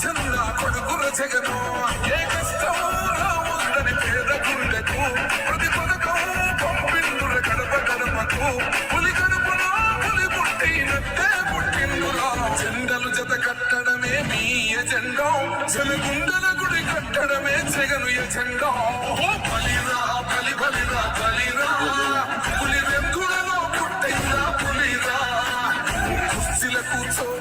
మా కొడుకుల జగను ఏ కష్టం రావుందని పేద గుండెకు ప్రతి పథకం పంపిందుల గడప గడపకు పులి గడపలో పులి పుట్టినట్టే పుట్టిందురా. జెండలు జత కట్టడమే మీ ఎజెండా జనగుండల గుడి కట్టడమే జగను ఎజెండా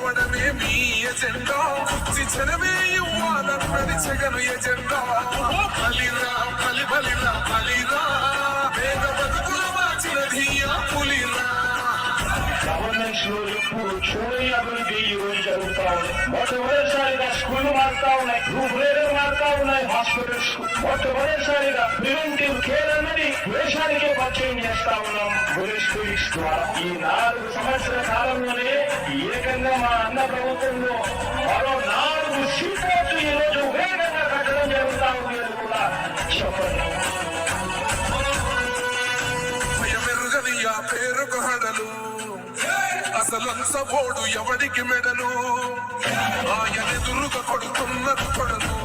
కూర్చోవడమే మీ ఎజెండా కుర్చీ జనమే ఇవ్వాలన్నది జగను ఎజెండా ఓ బలిరా బలి బలిరా బలిరా పేద బతుకుల మార్చినది ఆ పులిరా గవర్నెన్స్ లో ఎప్పుడు చూడని అభివృద్ధి ఈ రోజు జరుగుతా ఉంది మొట్టమొదటిసారిగా స్కూల్ మారుతా ఉన్నాయి రూపురేఖలు మారుతా ఉన్నాయి హాస్పిటల్స్ మొట్టమొదటిసారిగా ప్రివెంటివ్ కేర్ అన్నది దేశానికే పరిచయం చేస్తా ఉన్నాం పోలీస్ పోలీస్ ద్వారా ఈ నాలుగు సంవత్సరాల కాలంలోనే ఈ విధంగా మా అన్న ప్రభుత్వంలో మరో నాలుగు సీట్లు ఈ రోజు వేగంగా కట్టడం జరుగుతా ఉంది అని కూడా చెప్పండి భయమెరుగని ఆ పేరుకు హడలు అసలంచబోడు ఎవడికి మెడలు? ఆయన ఎదురుగా కొడుతున్నది కొడలు.